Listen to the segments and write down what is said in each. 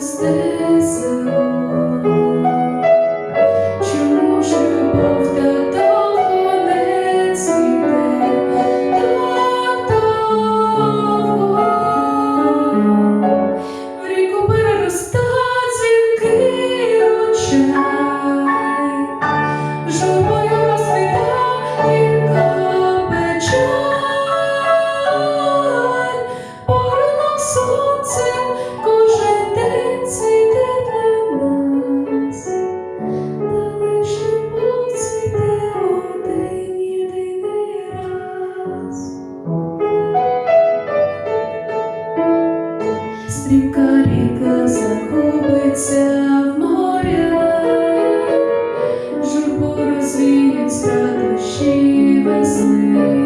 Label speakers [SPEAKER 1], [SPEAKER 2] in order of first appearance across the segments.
[SPEAKER 1] цвіте Christ.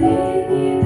[SPEAKER 1] take you.